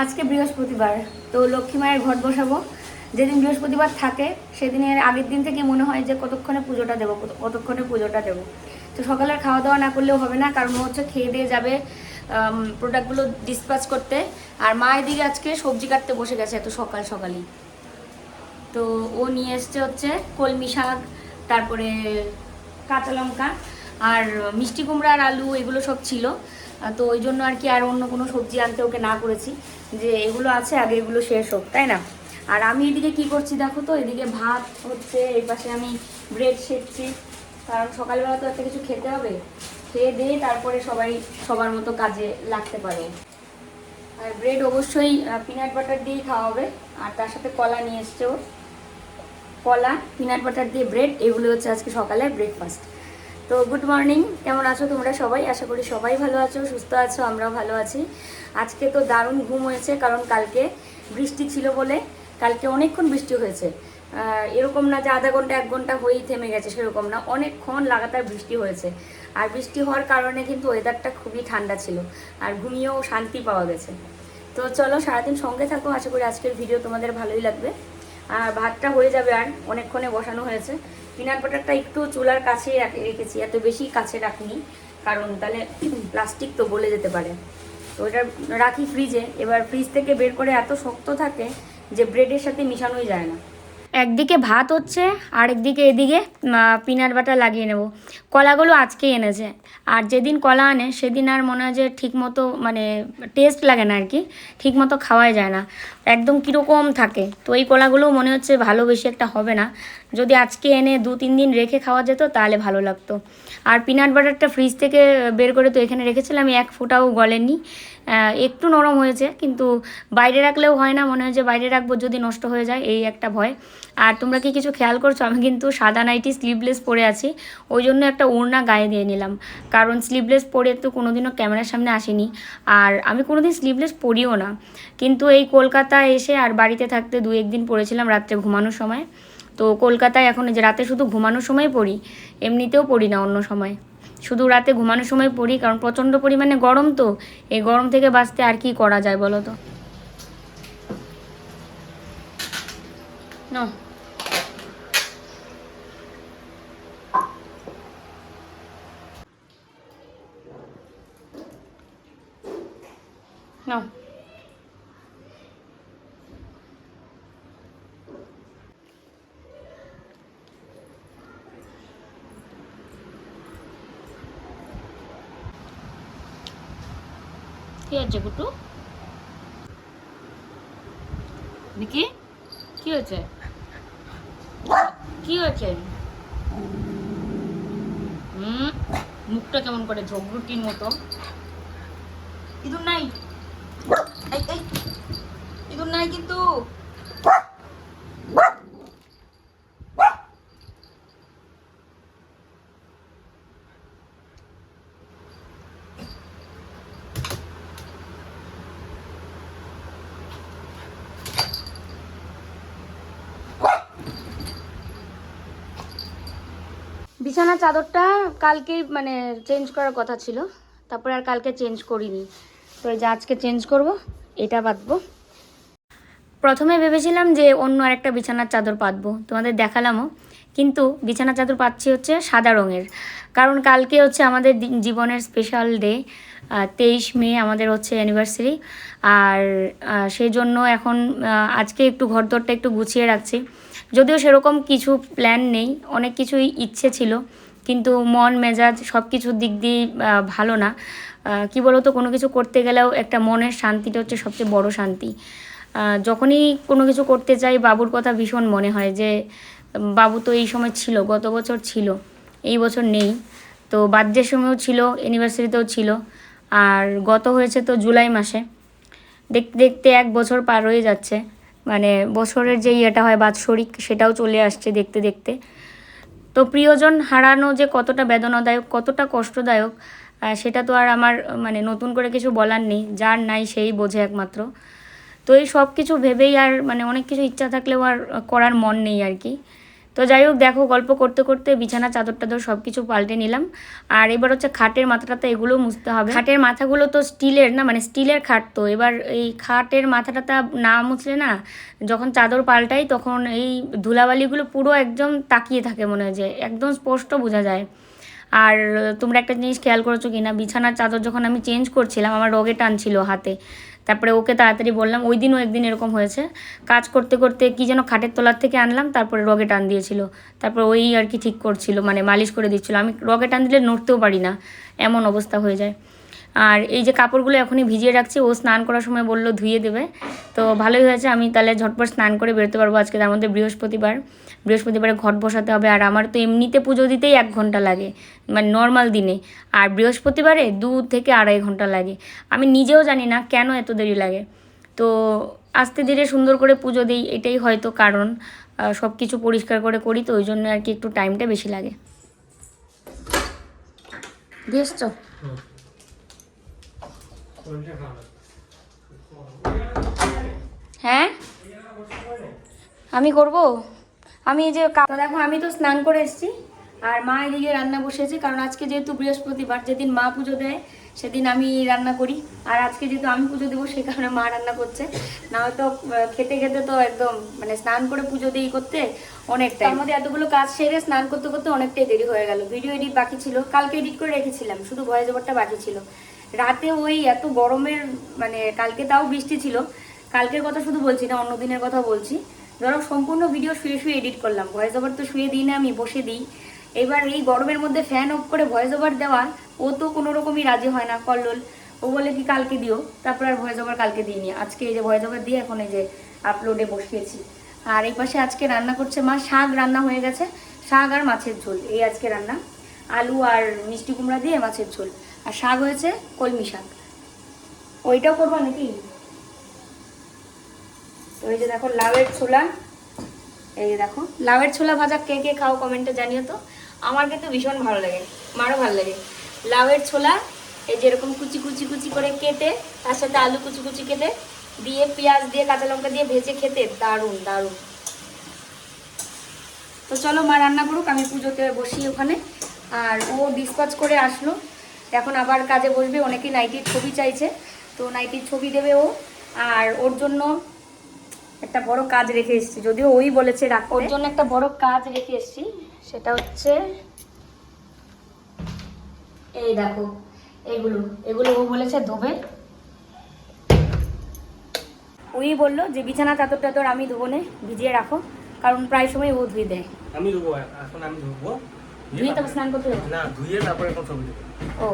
আজকে বৃহস্পতিবার, তো লক্ষ্মী মায়ের ঘট বসাবো। যেদিন বৃহস্পতিবার থাকে, সেদিনের আগের দিন থেকে মনে হয় যে কতক্ষণে পুজোটা দেবো, কত- কতক্ষণে পুজোটা দেবো। তো সকালের খাওয়া দাওয়া না করলেও হবে না, কারণ হচ্ছে খেয়ে দিয়ে যাবে প্রোডাক্টগুলো ডিসপ্যাচ করতে। আর মা এদিকে আজকে সবজি কাটতে বসে গেছে এত সকাল সকালই। তো ও নিয়ে এসছে হচ্ছে কলমি শাক, তারপরে কাঁচা লঙ্কা, আর মিষ্টি কুমড়া আর আলু এগুলো সব ছিল। তো ওই জন্য আর কি আর অন্য কোনো সবজি আনতে ওকে না করেছি। যে এগুলো আছে, আগে এগুলো শেষ হোক, তাই না? আর আমি এদিকে কি করছি দেখো তো, এদিকে ভাত হচ্ছে, এই পাশে আমি ব্রেড সেকছি। কারণ সকালবেলা তো একটা কিছু খেতে হবে। খেয়ে দিয়ে তারপরে সবাই সবার মতো কাজে লাগতে পারে। আর ব্রেড অবশ্যই পিনাট বাটার দিয়েই খাওয়া হবে। আর তার সাথে কলা নিয়ে এসছে কলা পিনাট বাটার দিয়ে ব্রেড এগুলো হচ্ছে আজকে সকালে ব্রেকফাস্ট তো গুড মর্নিং কেমন আছো তোমরা সবাই? আশা করি সবাই ভালো আছো, সুস্থ আছো, আমরাও ভালো আছি। আজকে তো দারুণ ঘুম হয়েছে, কারণ কালকে বৃষ্টি ছিল বলে কালকে অনেকক্ষণ বৃষ্টি হয়েছে। এরকম না যে আধা ঘণ্টা, এক ঘণ্টা হয়েই থেমে গেছে, সেরকম না। অনেকক্ষণ লাগাতার বৃষ্টি হয়েছে। আর বৃষ্টি হওয়ার কারণে কিন্তু ওয়েদারটা খুবই ঠান্ডা ছিল, আর ঘুমিয়েও শান্তি পাওয়া গেছে। তো চলো সারাদিন সঙ্গে থাকো, আশা করি আজকের ভিডিও তোমাদের ভালোই লাগবে। আর ভাতটা হয়ে যাবে আর অনেকক্ষণে বসানো হয়েছে। পিনাট বাটারটা একটু চুলার কাছেই রাখে- রেখেছি, এত বেশি কাছে রাখিনি, কারণ তাহলে প্লাস্টিক তো বলে যেতে পারে। তো এটা রাখি ফ্রিজে এবার ফ্রিজ থেকে বের করে এত শক্ত থাকে যে ব্রেডের সাথে মিশানোই যায় না। একদিকে ভাত হচ্ছে, আরেকদিকে এদিকে পিনাট বাটা লাগিয়ে নেব। কলাগুলো আজকেই এনেছে। আর যেদিন কলা আনে, সেদিন আর মনে হয় যে ঠিকমতো মানে টেস্ট লাগে না আর কি, ঠিকমতো খাওয়াই যায় না। একদম কীরকম থাকে। তো এই কলাগুলোও মনে হচ্ছে ভালো বেশি একটা হবে না। যদি আজকে এনে দু তিন দিন রেখে খাওয়া যেত, তাহলে ভালো লাগতো। আর পিনাট বাটারটা ফ্রিজ থেকে বের করে তো এখানে রেখেছিলাম এক ফোঁটাও গলেনি। একটু নরম হয়েছে, কিন্তু বাইরে রাখলেও হয় না, মনে হয় যে বাইরে রাখব যদি নষ্ট হয়ে যায়, এই একটা ভয়। আর তোমরা কি কিছু খেয়াল করছ? আমি কিন্তু সাদা নাইটি স্লিভলেস পরে আছি, ওই জন্য একটা ওড়না গায়ে দিয়ে নিলাম। কারণ স্লিভলেস পরে তো কোনোদিনও ক্যামেরার সামনে আসেনি। আর আমি কোনোদিন স্লিভলেস পরিও না। কিন্তু এই কলকাতা এসে আর বাড়িতে থাকতে দু একদিন পরেছিলাম রাত্রে ঘুমানোর সময়। তো কলকাতায় এখন যে রাতে শুধু ঘুমানোর সময় পড়ি, এমনিতেও পড়ি না অন্য সময়। শুধু রাতে ঘুমানোর সময় পড়ি, কারণ প্রচণ্ড পরিমাণে গরম তো, এই গরম থেকে বাঁচতে আর কি করা যায় বলো তো? না কি হচ্ছে গুটু? কি হয়েছে? কি হয়েছে? হুম, মুখটা কেমন করে ঝগরুটির মতো। ইঁদুর নাই এই এই ইঁদুর নাই কিন্তু বিছানার চাদরটা কালকেই মানে চেঞ্জ করার কথা ছিল, তারপরে আর কালকে চেঞ্জ করিনি। তো এই যে আজকে চেঞ্জ করব, এটা বাঁধবো। প্রথমে ভেবেছিলাম যে অন্য আরেকটা বিছানার চাদর পাতবো তোমাদের দেখালামও। কিন্তু বিছানার চাদর পাচ্ছি হচ্ছে সাদা রঙের। কারণ কালকে হচ্ছে আমাদের জীবনের স্পেশাল ডে তেইশ মে আমাদের হচ্ছে অ্যানিভার্সারি আর সেই জন্য এখন আজকে একটু ঘরদরটা একটু গুছিয়ে রাখছি। যদিও সেরকম কিছু প্ল্যান নেই অনেক কিছুই ইচ্ছে ছিল কিন্তু মন মেজাজ সব কিছুর দিক দিয়ে আহ, ভালো না। কি বলতো কোনো কিছু করতে গেলেও একটা মনের শান্তিটা হচ্ছে সবচেয়ে বড় শান্তি। যখনই কোনো কিছু করতে চাই বাবুর কথা ভীষণ মনে হয় যে বাবু তো এই সময় ছিল গত বছর ছিল এই বছর নেই। তো বার্থডের সময়ও ছিল অ্যানিভার্সারিতেও ছিল আর গত হয়েছে তো জুলাই মাসে। দেখতে দেখতে এক বছর পার হয়ে যাচ্ছে। মানে বছরের যে ইয়েটা হয় বাৎসরিক সেটাও চলে আসছে দেখতে দেখতে। তো প্রিয়জন হারানো যে কতটা বেদনাদায়ক, কতটা কষ্টদায়ক সেটা তো আর আমার মানে নতুন করে কিছু বলার নেই, যার নাই সেই বোঝে একমাত্র। তো এই সব কিছু ভেবেই আর মানে অনেক কিছু ইচ্ছা থাকলেও আর করার মন নেই আর কি। তো যাই হোক, দেখো, গল্প করতে করতে বিছানা, চাদর টাদর সব কিছু পাল্টে নিলাম। আর এবার হচ্ছে খাটের মাথাটাতে এগুলো মুছতে হবে। খাটের মাথাগুলো তো স্টিলের না মানে স্টিলের খাট তো। এবার এই খাটের মাথাটাতে না মুছলে না, যখন চাদর পাল্টাই তখন এই ধুলাবালিগুলো পুরো একদম তাকিয়ে থাকে মনে হয় যে, একদম স্পষ্ট বোঝা যায়। আর তোমরা একটা জিনিস খেয়াল করেছ কি না বিছানার চাদর যখন আমি চেঞ্জ করছিলাম, আমার রগে টানছিল হাতে তারপরে ওকে তাড়াতাড়ি বললাম, ওই দিনও একদিন এরকম হয়েছে। কাজ করতে করতে কি যেন খাটের তলার থেকে আনলাম, তারপরে রগে টান দিয়েছিল। তারপর ওই আর কি ঠিক করছিল মানে মালিশ করে দিচ্ছিল। আমি রগে টান দিলে নড়তেও পারি না, এমন অবস্থা হয়ে যায়। আর এই যে কাপড়গুলো এখনই ভিজিয়ে রাখছি, ও স্নান করার সময় বলল ধুয়ে দেবে। তো ভালোই হয়েছে, আমি তাহলে ঝটপট স্নান করে বেরোতে পারব আজকে, তার মধ্যে বৃহস্পতিবার। বৃহস্পতিবারে ঘট বসাতে হবে, আর আমার তো এমনিতে পুজো দিতেই এক ঘণ্টা লাগে মানে নর্মাল দিনে। আর বৃহস্পতিবারে দু থেকে আড়াই ঘণ্টা লাগে। আমি নিজেও জানি না কেন এত দেরি লাগে। তো আস্তে ধীরে সুন্দর করে পুজো দিই, এটাই হয়তো কারণ। সব কিছু পরিষ্কার করে করি, তো ওই জন্য আর কি একটু টাইমটা বেশি লাগে। দিয়ে এসছো হ্যাঁ? আমি করব? আমি যে দেখো, আমি তো স্নান করে এসেছি, আর মা এদিকে রান্না বসেছে কারণ আজকে যেহেতু বৃহস্পতিবার, যেদিন মা পুজো দেয়, সেদিন আমি রান্না করি। আর আজকে যেহেতু আমি পুজো দেবো, সেই কারণে মা রান্না করছে। না হয়তো খেতে খেতে তো একদম মানে স্নান করে পুজো দিই করতে অনেকটাই। তার মধ্যে এতগুলো কাজ সেরে স্নান করতে করতে অনেকটাই দেরি হয়ে গেল। ভিডিও এডিট বাকি ছিল, কালকে এডিট করে রেখেছিলাম, শুধু ভয়েস ওভারটা বাকি ছিল। রাতে ওই এত গরমের মানে কালকে তাও বৃষ্টি ছিল। কালকের কথা শুধু বলছি না, অন্য দিনের কথা বলছি। ধরো সম্পূর্ণ ভিডিও শুয়ে শুয়ে এডিট করলাম। ভয়েস ওভার তো শুয়ে দিই না আমি, বসে দিই। এবার এই গরমের মধ্যে ফ্যান অফ করে ভয়েস ওভার দেওয়া, ও তো কোনো রকমই রাজি হয় না কল্লোল ও বলে কি কালকে দিও, তারপর আর ভয়েস ওভার কালকে দিইনি। আজকে এই যে ভয়েস ওভার দিয়ে এখন এই যে আপলোডে বসিয়েছি। আর এই পাশে আজকে রান্না করছে মা, শাক রান্না হয়ে গেছে। শাক আর মাছের ঝোল, এই আজকে রান্না। আলু আর মিষ্টি কুমড়া দিয়ে মাছের ঝোল। আর শাক হয়েছে কলমি শাক। ওইটাও করব নাকি? তো এই যে দেখো লাউয়ের ছোলা, এই যে দেখো। লাউয়ের ছোলা ভাজা কে কে খাও কমেন্টে জানিও তো। আমার কিন্তু ভীষণ ভালো লাগে, মারও ভালো লাগে। লাউয়ের ছোলা, এই যে এরকম কুচি কুচি কুচি করে কেটে, তার সাথে আলু কুচি কুচি কেটে, দিয়ে পেঁয়াজ দিয়ে কাঁচা লঙ্কা দিয়ে ভেজে খেতে দারুণ দারুণ। তো চলো মা রান্না করুক, আমি পুজোতে বসি ওখানে। আর ও ডিসপাচ করে আসলো। এখন আবার কাজে বসবে অনেকেই নাইটির ছবি চাইছে তো নাইটির ছবি দেবে ও। আর ওর জন্য একটা বড় কাজ রেখে এসেছি যদিও ওই বলেছে রাখ ওর জন্য একটা বড় কাজ রেখে এসেছি সেটা হচ্ছে এই দেখো এগুলো এগুলো ও বলেছে ধোবে। ওই বলল যে বিছানা চাদর টাদর আমি ধোবো নে ভিজিয়ে রাখো কারণ প্রায় সময় ও ধুয়ে দেয়। আমি ধুবো এখন আমি ধুবো। ধুয়ে তারপর স্নান করতে হবে না ধুয়ে তারপরে এখন ছবি দেবো। ও।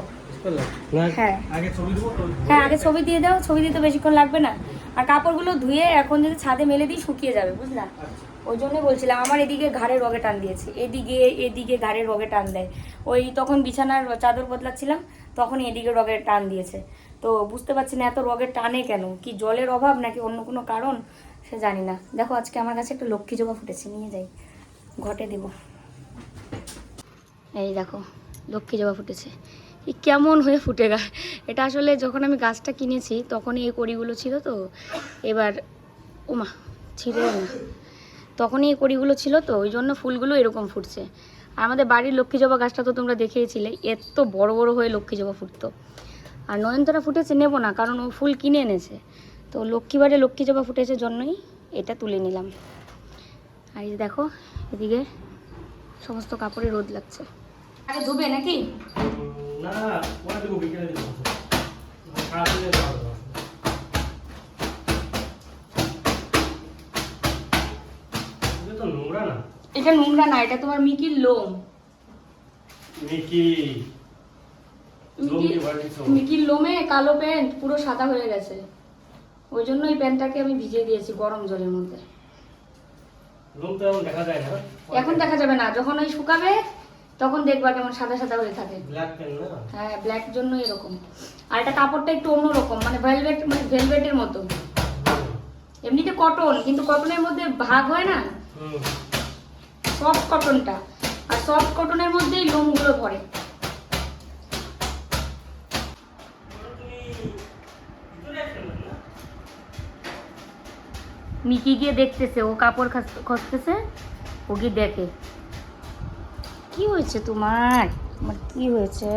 হ্যাঁ। আগে ছবি হ্যাঁ আগে ছবি দিয়ে দাও ছবি দিতে বেশিক্ষণ লাগবে না। আর কাপড়গুলো ধুয়ে এখন যদি ছাদে মেলে দিই শুকিয়ে যাবে বুঝলা? আচ্ছা। ওই জন্যই বলছিলাম আমার এদিকে ঘাড়ের রগে টান দিয়েছে। এদিকে এদিকে ঘাড়ের রগে টান দেয়। ওই তখন বিছানার চাদর বদলাচ্ছিলাম তখন এদিকে রগের টান দিয়েছে। তো বুঝতে পারছি না এত রগের টানে কেন? কি জলের অভাব নাকি অন্য কোনো কারণ? সে জানি না। দেখো আজকে আমার কাছে একটা লক্ষ্মী জবা ফুটেছে নিয়ে যাই। ঘটে দেব। এই দেখো লক্ষ্মী জবা ফুটেছে। কেমন হয়ে ফুটে গা? এটা আসলে যখন আমি গাছটা কিনেছি, তখনই এই কড়িগুলো ছিল তো। এবার, ওমা, ছিঁড়ে না তখনই এই কড়িগুলো ছিল তো, ওই জন্য ফুলগুলো এরকম ফুটছে। আর আমাদের বাড়ির লক্ষ্মী জবা গাছটা তো তোমরা দেখেইছিলে, এত বড় বড় হয়ে লক্ষ্মী জবা ফুটতো। আর নয়নতারা ফুটেছে, নেব না, কারণ ও ফুল কিনে এনেছে। তো লক্ষ্মীবারে লক্ষ্মী জবা ফুটেছে জন্যই এটা তুলে নিলাম। আর এই দেখো, এদিকে সমস্ত কাপড়ে রোদ লাগছে। আগে ধুবে নাকি? না পরে দেবো বিকেলে দেবো। সারাদিনে দেওয়া হবে। এটা নোংরা না? এটা নোংরা না এটা তোমার মিকির লোম। মিকি? মিকির লোমে কালো প্যান্ট পুরো সাদা হয়ে গেছে। ওই জন্য এই প্যান্টটাকে আমি ভিজিয়ে দিয়েছি গরম জলের মধ্যে। এখন দেখা যাবে না যখন ওই শুকাবে তখন দেখবা কেমন সাদা সাদা হয়ে থাকে। হ্যাঁ ব্ল্যাক জন্য এরকম। আর এটা কাপড়টা একটু অন্যরকম মানে ভেলভেট মানে ভেলভেটের মতো। এমনিতে কটন কিন্তু কটনের মধ্যে ভাগ হয় না? সফট কটনটা আর সফট কটনের মধ্যেই লোমগুলো ধরে মিকি গিয়ে দেখতেছে ও কাপড় খাস- ও গিয়ে দেখে। কি হয়েছে তোমার? তোমার কি হয়েছে?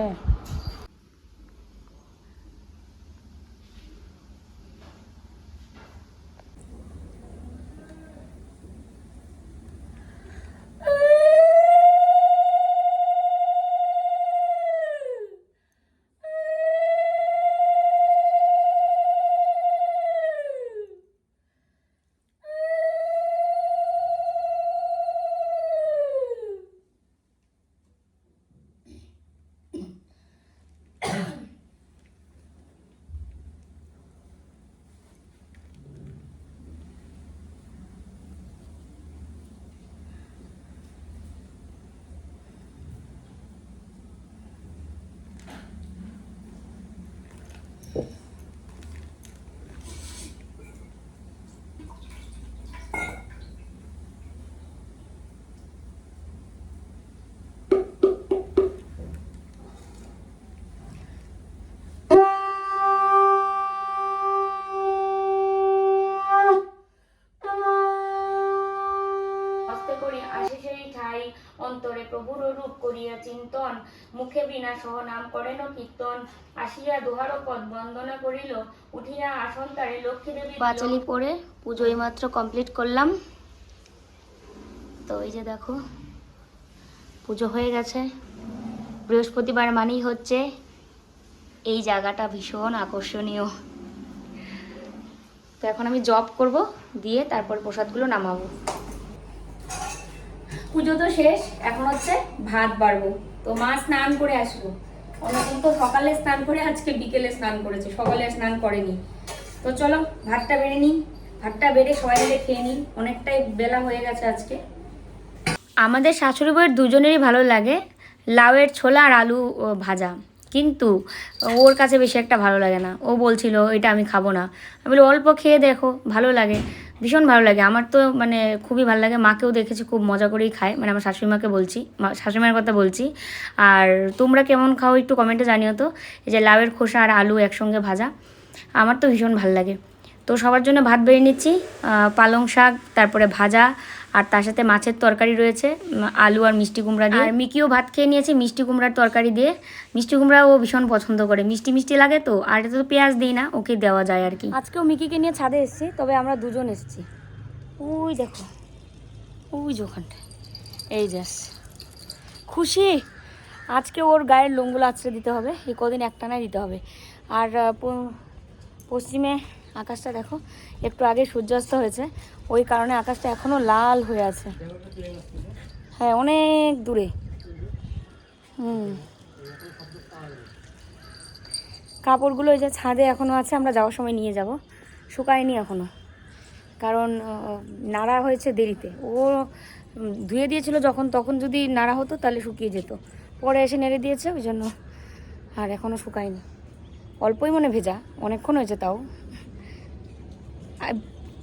করি আসে সেই ঠাই। অন্তরে প্রভুর রূপ করিয়া চিন্তন, মুখে বিনা সহ নাম করেন কীর্তন। আসিয়া দুহার পদ বন্দনা করিল, উঠিয়া আসন তারে লক্ষ্মী দেবী পাঁচালি পরে পুজো এইমাত্র কমপ্লিট করলাম। তো এই যে দেখো, পুজো হয়ে গেছে। বৃহস্পতিবার মানেই হচ্ছে এই জায়গাটা ভীষণ আকর্ষণীয়। তো এখন আমি জব করব, দিয়ে তারপর প্রসাদগুলো নামাবো। পুজো তো শেষ, এখন হচ্ছে ভাত বাড়বো। তো মা স্নান করে আসব অন্যদিন তো সকালে স্নান করে, আজকে বিকেলে স্নান করেছে, সকালে স্নান করেনি। তো চলো, ভাতটা বেড়ে নিই। ভাতটা বেড়ে সবাই মিলে খেয়ে নিই। অনেকটাই বেলা হয়ে গেছে আজকে। আমাদের শাশুড়ি বউয়ের দুজনেরই ভালো লাগে, লাউয়ের ছোলা আর আলু ভাজা। কিন্তু ওর কাছে বেশি একটা ভালো লাগে না। ও বলছিল, এটা আমি খাব না। আমি বলি, অল্প খেয়ে দেখো, ভালো লাগে। ভীষণ ভালো লাগে। আমার তো মানে খুবই ভালো লাগে। মাকেও দেখেছি, খুব মজা করেই খায়। মানে আমার শাশুড়ি মাকে বলছি, মা- শাশুড়ি মায়ের কথা বলছি। আর তোমরা কেমন খাও একটু কমেন্টে জানিও তো। এই যে লাউয়ের খোসা আর আলু একসঙ্গে ভাজা, আমার তো ভীষণ ভালো লাগে। তো সবার জন্য ভাত বেড়ে নিচ্ছি পালং শাক, তারপরে ভাজা আর তার সাথে মাছের তরকারি রয়েছে আলু আর মিষ্টি কুমড়া দিয়ে। আর মিকিও ভাত খেয়ে নিয়েছে মিষ্টি কুমড়ার তরকারি দিয়ে। মিষ্টি কুমড়া ও ভীষণ পছন্দ করে। মিষ্টি মিষ্টি লাগে তো আর এতে তো পেঁয়াজ দিই না ওকে দেওয়া যায় আর কি। আজকেও মিকিকে নিয়ে ছাদে এসেছি তবে আমরা দুজন এসেছি। ওই দেখো ওই যে ওখানটা। এই যাস খুশি? আজকে ওর গায়ের লোমগুলো আছড়ে দিতে হবে এই কদিন একটানায় দিতে হবে। আর পশ্চিমে আকাশটা দেখো একটু আগে সূর্যাস্ত হয়েছে। ওই কারণে আকাশটা এখনও লাল হয়ে আছে। হ্যাঁ অনেক দূরে। হুম। কাপড়গুলো ওই যে ছাদে এখনও আছে, আমরা যাওয়ার সময় নিয়ে যাব। শুকায়নি এখনও। কারণ নাড়া হয়েছে দেরিতে। ও ধুয়ে দিয়েছিল যখন, তখন যদি নাড়া হতো তাহলে শুকিয়ে যেত। পরে এসে নেড়ে দিয়েছে, ওই জন্য আর এখনও শুকায়নি। অল্পই মনে ভেজা, অনেকক্ষণ হয়েছে তাও।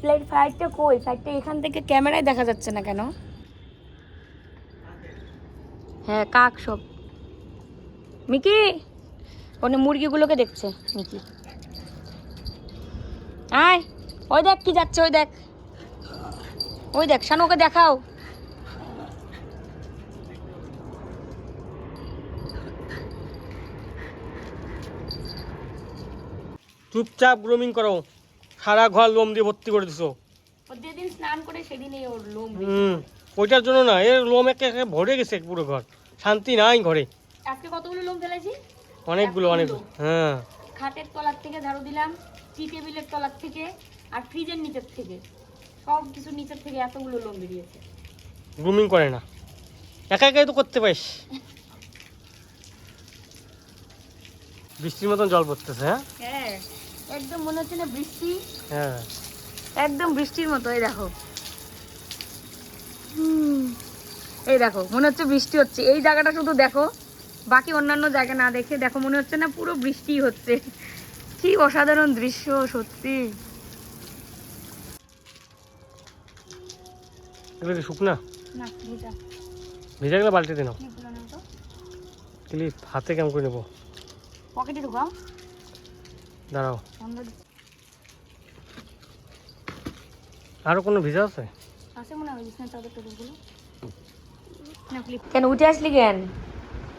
প্লেট ফ্লাইটটা কই? ফ্লাইটটা এখান থেকে ক্যামেরায় দেখা যাচ্ছে না কেন? হ্যাঁ কাক সব। মিকি? ওনে মুরগিগুলোকে দেখছে, মিকি। আয়, ওই দেখ কি যাচ্ছে, ওই দেখ। ওই দেখ, শানুকে দেখাও। চুপচাপ গ্রোমিং করো। সারা ঘর লোম দিয়ে ভর্তি করে দিছো। যেদিন স্নান করে সেদিনই ওর লোম হুম ওইটার জন্য না এর লোম একে একে ভরে গেছে পুরো ঘর শান্তি নাই ঘরে। আজকে কতগুলো লোম ফেলেছি? অনেকগুলো অনেকগুলো হ্যাঁ। খাটের তলার থেকে ঝাড়ু দিলাম টি টেবিলের তলার থেকে আর ফ্রিজের নিচের থেকে। সব কিছু নিচের থেকে এতগুলো লোম বেরিয়েছে। গ্রুমিং করে না। একা একাই তো করতে পারিস। বৃষ্টির মতন জল পড়তেছে হ্যাঁ? হ্যাঁ। একদম মনে হচ্ছে না বৃষ্টি। হ্যাঁ। একদম বৃষ্টির মতো এই দেখো। এই দেখো মনে হচ্ছে বৃষ্টি হচ্ছে। এই জায়গাটা শুধু দেখো বাকি অন্যান্য জায়গা না দেখে দেখো মনে হচ্ছে না পুরো বৃষ্টি হচ্ছে। কি অসাধারণ দৃশ্য সত্যি। এগুলো শুকনা? না ভেজা। ভেজে গেলে বালতিতে নাও। ক্লিপগুলো নাও তো। ক্লিপ হাতে কেমন করে নেব? পকেটে ঢুকাও। দাঁড়াও। আরও কোনো ভিজা আছে? কেন উঠে আসলি কেন?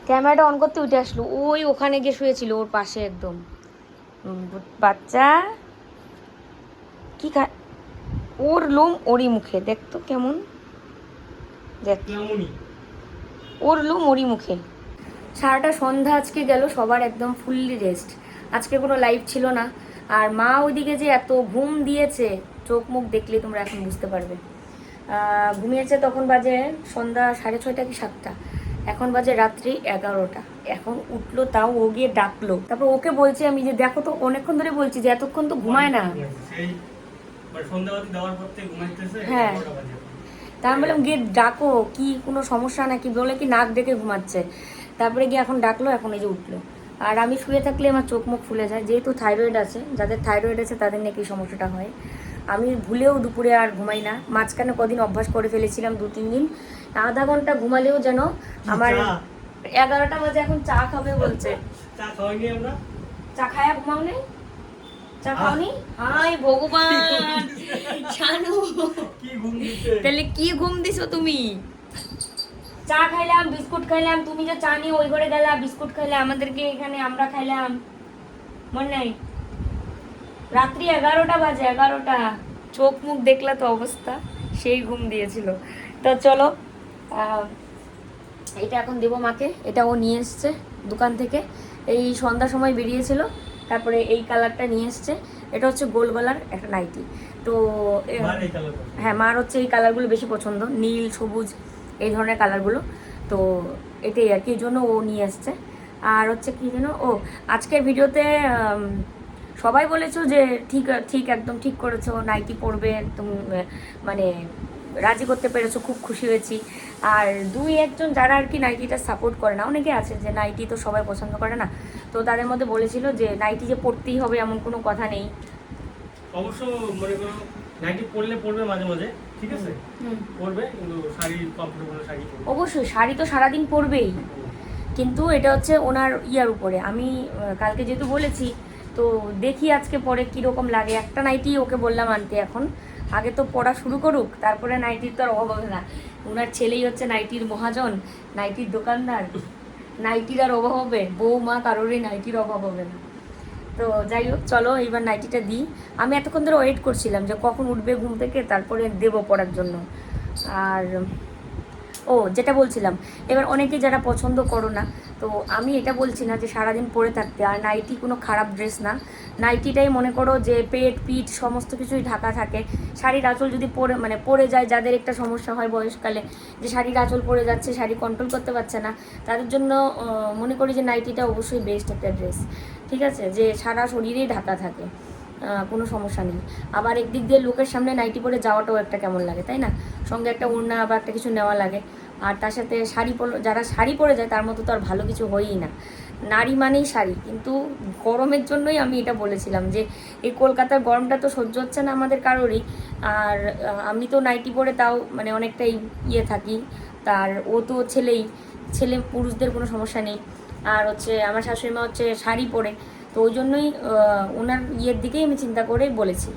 ক্যামেরাটা অন করতে উঠে আসলো। ওই ওখানে গিয়ে শুয়েছিল ওর পাশে একদম। বাচ্চা। কি খা ওর লোম ওরই মুখে দেখতো কেমন। দেখ। ওর লোম ওরই মুখে। সারাটা সন্ধ্যা আজকে গেল সবার একদম ফুললি রেস্ট আজকে কোনো লাইভ ছিল না। আর মা ওইদিকে যে এত ঘুম দিয়েছে চোখ মুখ দেখলে তোমরা এখন বুঝতে পারবে। ঘুমিয়েছে তখন বাজে সন্ধ্যা সাড়ে ছয়টা কি সাতটা। এখন বাজে রাত্রি এগারোটা। এখন উঠল তাও ও গিয়ে ডাকলো। তারপর ওকে বলছি আমি যে দেখো তো অনেকক্ষণ ধরে বলছি যে এতক্ষণ তো ঘুমায় না। হ্যাঁ। তা আমি বললাম গিয়ে ডাকো কি কোনো সমস্যা নাকি? বলে কি নাক ডেকে ঘুমাচ্ছে। তারপরে গিয়ে এখন ডাকলো এখন এই যে উঠল। আর আমি শুয়ে থাকলে আমার চোখ মুখ ফুলে যায়। যেহেতু থাইরয়েড আছে যাদের থাইরয়েড আছে তাদের নাকি সমস্যাটা হয়? আমি ভুলেও দুপুরে আর ঘুমাই না। মাঝখানে কদিন অভ্যাস করে ফেলেছিলাম দু তিন দিন। আধা ঘণ্টা ঘুমালেও যেন আমার এগারোটা বাজে এখন চা খাবে বলছে। চা খায়া ঘুমাও নেই চা খাওনি? হাই ভগবান! জানো তাহলে কি ঘুম দিছো তুমি? চা খাইলাম বিস্কুট খাইলাম তুমি যে চা নিয়ে ওই ঘরে গেলা বিস্কুট খাইলে আমাদেরকে এখানে আমরা খাইলাম। মনে নাই? রাত্রি এগারোটা বাজে এগারোটা। চোখ মুখ দেখলা তো অবস্থা সেই ঘুম দিয়েছিল। তো চলো এটা এখন দেবো মাকে এটা ও নিয়ে এসছে দোকান থেকে। এই সন্ধ্যা সময় বেরিয়েছিল তারপরে এই কালারটা নিয়ে এসছে। এটা হচ্ছে গোল গলার একটা নাইটি। তো হ্যাঁ মার হচ্ছে এই কালারগুলো বেশি পছন্দ নীল সবুজ। এই ধরনের কালারগুলো তো এটাই আর কি জন্য ও নিয়ে আসছে। আর হচ্ছে কি যেন, ও, আজকের ভিডিওতে সবাই বলেছ যে ঠিক ঠিক একদম ঠিক করেছ, নাইটি পরবে, একদম মানে রাজি করতে পেরেছ, খুব খুশি হয়েছি। আর দুই একজন যারা আর কি নাইটিটা সাপোর্ট করে না, অনেকে আছে যে নাইটি তো সবাই পছন্দ করে না। তো তাদের মধ্যে বলেছিল যে নাইটি যে পরতেই হবে এমন কোনো কথা নেই। অবশ্য মনে করো, নাইটি পরলে পরবে মাঝে মাঝে। ঠিক আছে? পরবে কিন্তু শাড়ি কমফোর্টেবল শাড়ি অবশ্যই শাড়ি তো সারাদিন পরবেই। কিন্তু এটা হচ্ছে ওনার ইয়ার উপরে। আমি কালকে যেহেতু বলেছি তো দেখি আজকে পরে কীরকম লাগে। একটা নাইটি ওকে বললাম আনতে এখন। আগে তো পড়া শুরু করুক তারপরে নাইটির তো আর অভাব হবে না। ওনার ছেলেই হচ্ছে নাইটির মহাজন নাইটির দোকানদার। নাইটির আর অভাব হবে। বউ মা কারোরই নাইটির অভাব হবে না। তো যাই হোক, চলো এইবার নাইটিটা দিই। আমি এতক্ষণ ধরে ওয়েট করছিলাম যে কখন উঠবে, ঘুম থেকে, তারপরে দেব পড়ার জন্য। আর, ও, যেটা বলছিলাম, এবার অনেকে যারা পছন্দ করো না তো আমি এটা বলছি না যে সারাদিন পরে থাকতে। আর নাইটি কোনো খারাপ ড্রেস না। নাইটিটাই মনে করো যে পেট, পিঠ সমস্ত কিছুই ঢাকা থাকে। শাড়ির আঁচল যদি পরে মানে পরে যায়, যাদের একটা সমস্যা হয় বয়সকালে, যে শাড়ির আঁচল পরে যাচ্ছে, শাড়ি কন্ট্রোল করতে পারছে না, তাদের জন্য মনে করি যে নাইটিটা অবশ্যই বেস্ট একটা ড্রেস ঠিক আছে? যে সারা শরীরেই ঢাকা থাকে। কোনো সমস্যা নেই। আবার একদিক দিয়ে লোকের সামনে নাইটি পরে যাওয়াটাও একটা কেমন লাগে, তাই না? সঙ্গে একটা ওড়না বা একটা কিছু নেওয়া লাগে। আর তার সাথে শাড়ি পর যারা শাড়ি পরে যায় তার মতো তো আর ভালো কিছু হয়ই না। নারী মানেই শাড়ি, কিন্তু গরমের জন্যই আমি এটা বলেছিলাম যে, এই কলকাতার গরমটা তো সহ্য হচ্ছে না আমাদের কারোরই। আর আমি তো নাইটি পরে তাও মানে অনেকটাই ইয়ে থাকি, তার ও তো ছেলেই, ছেলে পুরুষদের কোনো সমস্যা নেই। আর হচ্ছে আমার শাশুড়ি মা হচ্ছে শাড়ি পরে, তো ওই জন্যই ওনার ইয়ের দিকেই আমি চিন্তা করে বলেছি।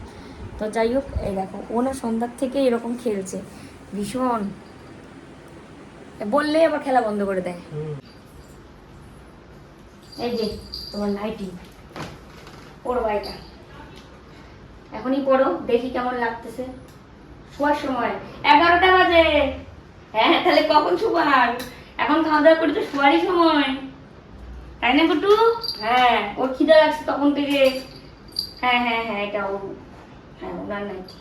তো যাই হোক, এই দেখো ওনার সন্ধ্যার থেকে এরকম খেলছে। ভীষণ। বললে আবার খেলা বন্ধ করে দেয়। এই যে তোমার নাইটি পড়ো এটা। এখনই পড়ো দেখি কেমন লাগতেছে। শোয়ার সময়। এগারোটা বাজে। হ্যাঁ তাহলে কখন শোবার? এখন খাওয়া দাওয়া করে তো শোয়ারই সময়। তাই না কুটু হ্যাঁ ওর খিদে লাগছে তখন থেকে। হ্যাঁ হ্যাঁ হ্যাঁ এটা ও হ্যাঁ ওনার নাইটি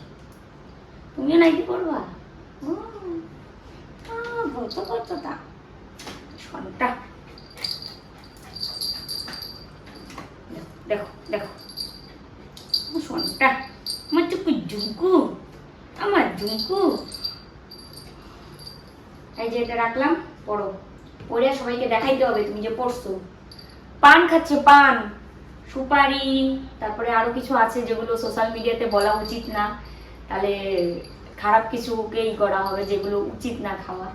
তুমিও নাইটি পড়বা? হুম। আহ, বলতো করতো তা সনটা দেখো দেখো আমার আমার এই রাখলাম পড়ো। সবাইকে হবে তুমি যে পড়ছো। পান খাচ্ছে পান। তারপরে আরও কিছু আছে যেগুলো সোশ্যাল মিডিয়াতে বলা উচিত না। তাহলে খারাপ কিছুকেই করা হবে যেগুলো উচিত না খাওয়া।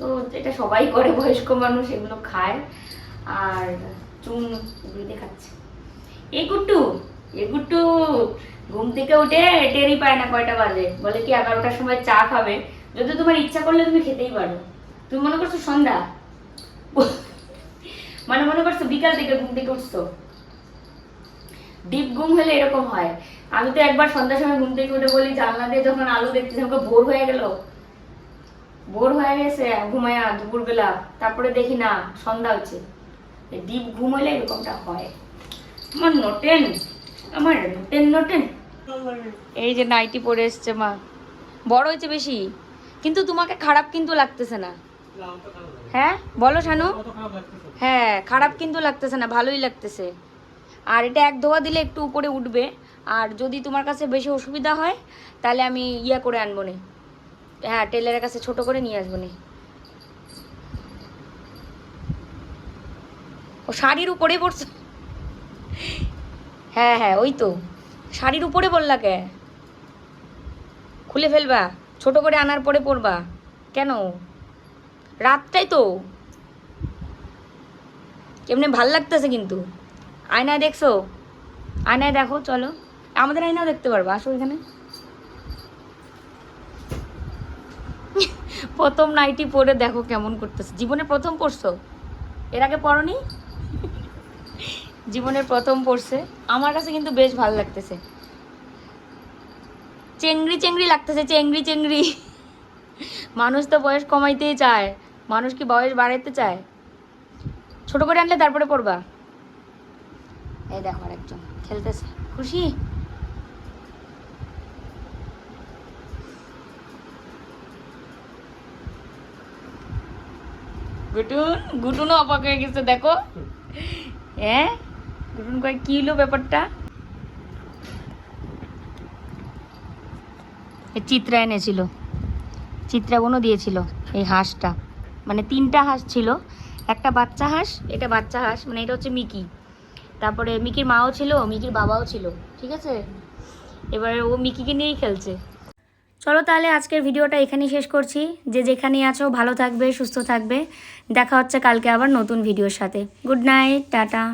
তো এটা সবাই করে, বয়স্ক মানুষ, এগুলো খায়। আর চুন দিয়ে খাচ্ছে। এই গুট্টু এই গুট্টু, ঘুম থেকে উঠে টেরই পায় না কয়টা বাজে। বলে কি এগারোটার সময় চা খাবে? যদি তোমার ইচ্ছা করলে তুমি খেতেই পারো। তুমি মনে করছ সন্ধ্যা? মানে মনে করছ বিকাল থেকে ঘুম থেকে উঠছো? ডিপ ঘুম হলে এরকম হয়। আমি তো একবার সন্ধ্যার সময় ঘুম থেকে উঠে বলি, জানলা দিয়ে যখন আলো দেখতেছি, আমাকে ভোর হয়ে গেল। ভোর হয়ে গেছে, ঘুমায়া দুপুরবেলা। তারপরে দেখি না, সন্ধ্যা হচ্ছে। ডিপ ঘুম হলে এরকমটা হয়। আমার নটেন? আমার নটেন নটেন। এই যে নাইটি পরে এসছে মা। বড় হয়েছে বেশি। কিন্তু তোমাকে খারাপ কিন্তু লাগতেছে না। হ্যাঁ? বলো শানু। হ্যাঁ খারাপ কিন্তু লাগতেছে না, ভালোই লাগতেছে। আর এটা এক ধোয়া দিলে একটু উপরে উঠবে। আর যদি তোমার কাছে বেশি অসুবিধা হয়, তাহলে আমি ইয়া করে আনব নে। হ্যাঁ টেলারের কাছে ছোট করে নিয়ে আসব নে। ও শাড়ির উপরে পড়ছে। হ্যাঁ হ্যাঁ ওই তো। শাড়ির উপরে বললা কে? খুলে ফেলবা। ছোট করে আনার পরে পরবা। কেন? রাতটাই তো। কেমনি ভালো লাগতেছে কিন্তু। আয়নায় দেখছ? আয়নায় দেখো, চলো। আমাদের আয়নাও দেখতে পারবা। আসো এখানে। প্রথম নাইটি পরে দেখো কেমন করতেছে। জীবনে প্রথম পড়ছো এর আগে পড়নি জীবনের প্রথম পড়ছে আমার কাছে কিন্তু বেশ ভালো লাগতেছে। চেংড়ি চেংড়ি লাগতেছে, চেংড়ি চেংড়ি। মানুষ তো বয়স কমাইতেই চায়। মানুষ কি বয়স বাড়াইতে চায়? ছোট করে আনলে তারপরে পড়বা এই দেখো আর একজন খেলতেছে। খুশি? গুটুন, গুটুনও অবাক হয়ে গেছে, দেখো। হ্যাঁ গুটুন কয়, কি হলো ব্যাপারটা? চিত্রা এনেছিল। চিত্রা বোনও দিয়েছিল এই হাঁসটা। মানে তিনটা হাঁস ছিল। একটা বাচ্চা হাঁস, এটা বাচ্চা হাঁস মানে এটা হচ্ছে মিকি। তারপরে মিকির মাও ছিল, মিকির বাবাও ছিল, ঠিক আছে? এবারে ও মিকিকে নিয়েই খেলছে। চলো তাহলে আজকের ভিডিওটা এখানেই শেষ করছি। যে যেখানেই আছো, ভালো থাকবে, সুস্থ থাকবে। দেখা হচ্ছে কালকে আবার নতুন ভিডিওর সাথে। Good night, tata.